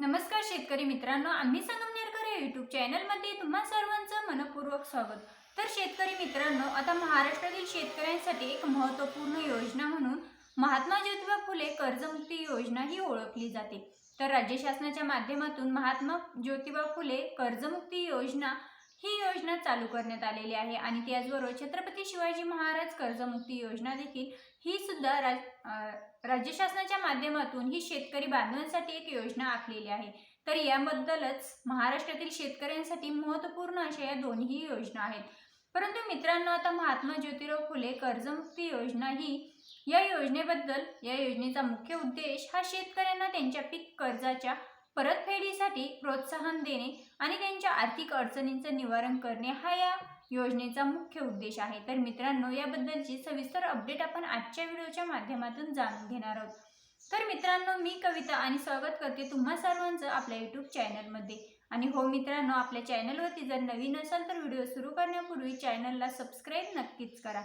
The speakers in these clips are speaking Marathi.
नमस्कार शेतकरी मित्रांनो आम्ही संगमनेरकर या युट्यूब चॅनलमध्ये तुम्हा सर्वांचं मनपूर्वक स्वागत. तर शेतकरी मित्रांनो आता महाराष्ट्रातील शेतकऱ्यांसाठी एक महत्त्वपूर्ण योजना म्हणून महात्मा ज्योतिबा फुले कर्जमुक्ती योजना ही ओळखली जाते. तर राज्य शासनाच्या माध्यमातून महात्मा ज्योतिबा फुले कर्जमुक्ती योजना ही योजना चालू करण्यात आलेली आहे आणि त्याचबरोबर छत्रपती शिवाजी महाराज कर्जमुक्ती योजना देखील ही सुद्धा राज राज्य शासनाच्या माध्यमातून ही शेतकरी बांधवांसाठी एक योजना आखलेली आहे. तर याबद्दलच महाराष्ट्रातील शेतकऱ्यांसाठी महत्त्वपूर्ण अशा या दोन्ही योजना आहेत. परंतु मित्रांनो आता महात्मा ज्योतिराव फुले कर्जमुक्ती योजना ही या योजनेबद्दल या योजनेचा मुख्य उद्देश हा शेतकऱ्यांना त्यांच्या पीक कर्जाच्या परतफेडीसाठी प्रोत्साहन देणे आणि त्यांच्या आर्थिक अडचणींचं निवारण करणे हा या योजनेचा मुख्य उद्देश आहे. तर मित्रांनो याबद्दलची सविस्तर अपडेट आपण आजच्या व्हिडिओच्या माध्यमातून जाणून घेणार आहोत. तर मित्रांनो मी कविता आणि स्वागत करते तुम्हा सर्वांचं आपल्या यूट्यूब चॅनलमध्ये आणि हो मित्रांनो आपल्या चॅनलवरती जर नवीन असाल तर व्हिडिओ सुरू करण्यापूर्वी चॅनलला सबस्क्राईब नक्कीच करा.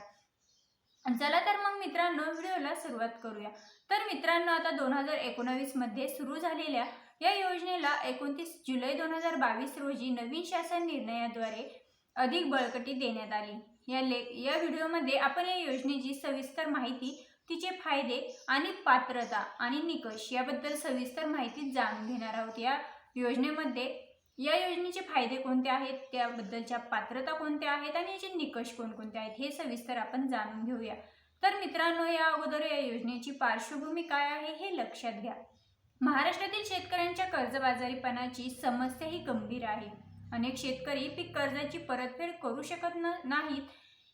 चला तर मग मित्रांनो व्हिडिओला सुरुवात करूया. तर मित्रांनो आता दोन हजार एकोणावीसमध्ये सुरू झालेल्या या योजनेला एकोणतीस जुलै दोन हजार बावीस रोजी नवीन शासन निर्णयाद्वारे अधिक बळकटी देण्यात आली. या ले या व्हिडिओमध्ये आपण या योजनेची सविस्तर माहिती तिचे फायदे आणि पात्रता आणि निकष याबद्दल सविस्तर माहिती जाणून घेणार आहोत. या योजनेमध्ये या योजनेचे फायदे कोणते आहेत? त्याबद्दलच्या पात्रता कोणत्या आहेत? आणि याचे निकष कोणकोणते आहेत? हे सविस्तर आपण जाणून घेऊया. तर मित्रांनो या अगोदर या योजनेची पार्श्वभूमी काय आहे हे लक्षात घ्या. महाराष्ट्रातील शेतकऱ्यांच्या कर्जबाजारीपणाची समस्या ही गंभीर आहे. अनेक शेतकरी पीक कर्जाची परतफेड करू शकत न नाहीत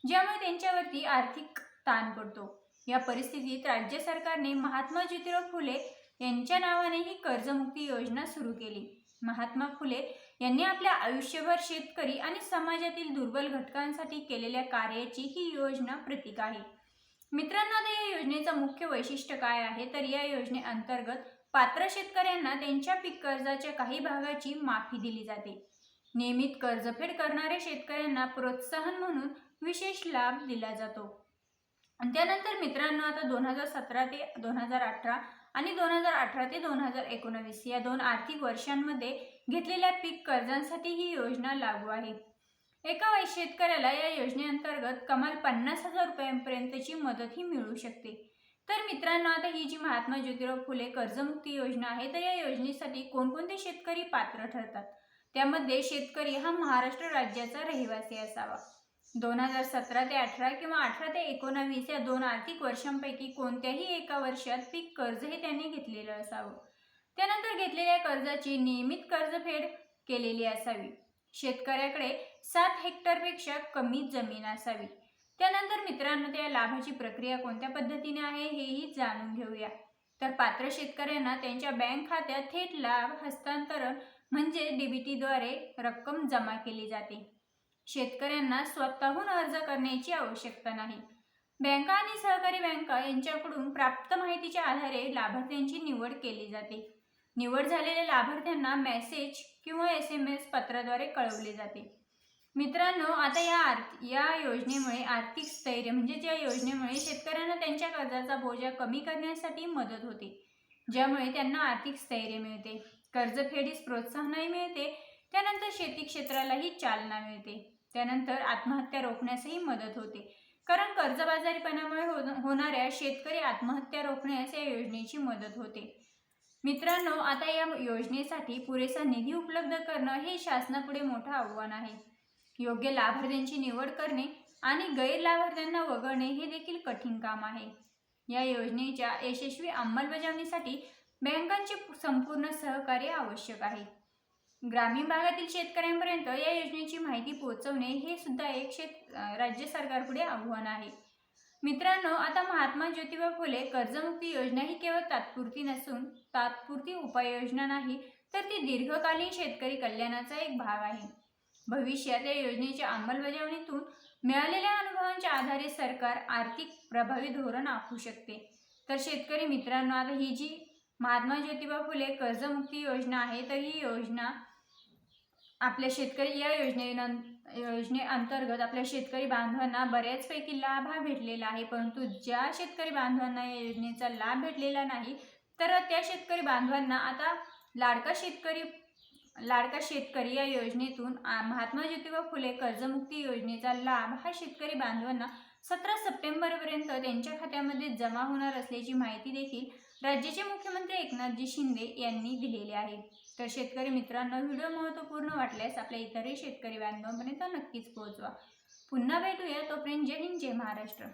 ज्यामुळे त्यांच्यावरती आर्थिक ताण पडतो. या परिस्थितीत राज्य सरकारने महात्मा ज्योतिराव फुले यांच्या नावाने ही कर्जमुक्ती योजना सुरू केली. महात्मा फुले यांनी आपल्या आयुष्यभर शेतकरी आणि समाजातील दुर्बल घटकांसाठी केलेल्या कार्याची ही योजना प्रतीक आहे. मित्रांनो आता या योजनेचं मुख्य वैशिष्ट्य काय आहे? तर या योजनेअंतर्गत पात्र शेतकऱ्यांना त्यांच्या पीक कर्जाच्या काही भागाची माफी दिली जाते. नियमित कर्जफेड करणाऱ्या शेतकऱ्यांना प्रोत्साहन म्हणून विशेष लाभ दिला जातो. आणि त्यानंतर मित्रांनो आता दोन हजार सतरा ते दोन हजार अठरा आणि दोन हजार अठरा ते दोन हजार एकोणावीस या दोन आर्थिक वर्षांमध्ये घेतलेल्या पीक कर्जांसाठी ही योजना लागू आहे. एका शेतकऱ्याला या योजनेअंतर्गत कमाल पन्नास हजार रुपयांपर्यंतची मदतही मिळू शकते. तर मित्रांनो आता ही जी महात्मा ज्योतिराव फुले कर्जमुक्ती योजना आहे तर या योजनेसाठी कोणकोणते शेतकरी पात्र ठरतात? त्यामध्ये शेतकरी हा महाराष्ट्र राज्याचा रहिवासी असावा. दोन हजार सतरा ते अठरा किंवा अठरा ते एकोणावीस या दोन आर्थिक वर्षांपैकी कोणत्याही एका वर्षात पीक कर्ज हे त्यांनी घेतलेलं असावं. त्यानंतर घेतलेल्या कर्जाची नियमित कर्जफेड केलेली असावी. शेतकऱ्याकडे सात हेक्टरपेक्षा कमी जमीन असावी. त्यानंतर मित्रांनो त्या लाभाची प्रक्रिया कोणत्या पद्धतीने आहे हेही जाणून घेऊया. तर पात्र शेतकऱ्यांना त्यांच्या बँक खात्यात थेट लाभ हस्तांतरण म्हणजे डीबीटीद्वारे रक्कम जमा केली जाते. शेतकऱ्यांना स्वतःहून अर्ज करण्याची आवश्यकता नाही. बँका आणि सहकारी बँका यांच्याकडून प्राप्त माहितीच्या आधारे लाभार्थ्यांची निवड केली जाते. निवड झालेल्या लाभार्थ्यांना मेसेज किंवा एस एम एस पत्राद्वारे कळवले जाते. मित्रांनो आता या आर्थ या योजनेमुळे आर्थिक स्थैर्य म्हणजे या योजनेमुळे शेतकऱ्यांना त्यांच्या कर्जाचा बोजा कमी करण्यासाठी मदत होते ज्यामुळे त्यांना आर्थिक स्थैर्य मिळते. कर्जफेडीस प्रोत्साहनही मिळते त्यानंतर शेती क्षेत्रालाही चालना मिळते. त्यानंतर आत्महत्या रोखण्यासही मदत होते. कारण कर्जबाजारीपणामुळे हो, होणाऱ्या शेतकरी आत्महत्या रोखण्यास या योजनेची मदत होते. मित्रांनो आता या योजनेसाठी पुरेसा निधी उपलब्ध करणं हे शासनापुढे मोठं आव्हान आहे. योग्य लाभार्थ्यांची निवड करणे आणि गैरलाभार्थ्यांना वगळणे हे देखील कठीण काम आहे. या योजनेच्या यशस्वी अंमलबजावणीसाठी बँकांचे संपूर्ण सहकार्य आवश्यक आहे. ग्रामीण भागातील शेतकऱ्यांपर्यंत या योजनेची माहिती पोहोचवणे हे सुद्धा एक शेत राज्य सरकारपुढे आव्हान आहे. मित्रांनो आता महात्मा ज्योतिबा फुले कर्जमुक्ती योजना ही केवळ तात्पुरती नसून तात्पुरती उपाययोजना नाही तर ती दीर्घकालीन शेतकरी कल्याणाचा एक भाग आहे. भविष्यात या योजनेच्या अंमलबजावणीतून मिळालेल्या अनुभवांच्या आधारे सरकार आर्थिक प्रभावी धोरण आखू शकते. तर शेतकरी मित्रांनो आता ही जी महात्मा ज्योतिबा फुले कर्जमुक्ती योजना आहे तर ही योजना आपल्या शेतकरी या योजनेनं योजनेअंतर्गत आपल्या शेतकरी बांधवांना बऱ्याचपैकी लाभ हा भेटलेला आहे. परंतु ज्या शेतकरी बांधवांना या योजनेचा लाभ भेटलेला नाही तर त्या शेतकरी बांधवांना आता लाडका शेतकरी लाडका शेतकरी या योजनेतून आ- महात्मा ज्योतिबा फुले कर्जमुक्ती योजनेचा लाभ हा शेतकरी बांधवांना सतरा सप्टेंबरपर्यंत त्यांच्या खात्यामध्ये जमा होणार असल्याची माहिती देखील राज्याचे मुख्यमंत्री एकनाथजी शिंदे यांनी दिलेले आहे. तर शेतकरी मित्रांनो व्हिडिओ महत्त्वपूर्ण वाटल्यास आपल्या इतरही शेतकरी बांधवांपर्यंत नक्कीच पोहोचवा. पुन्हा भेटूया तोपर्यंत जय हिंद जय महाराष्ट्र.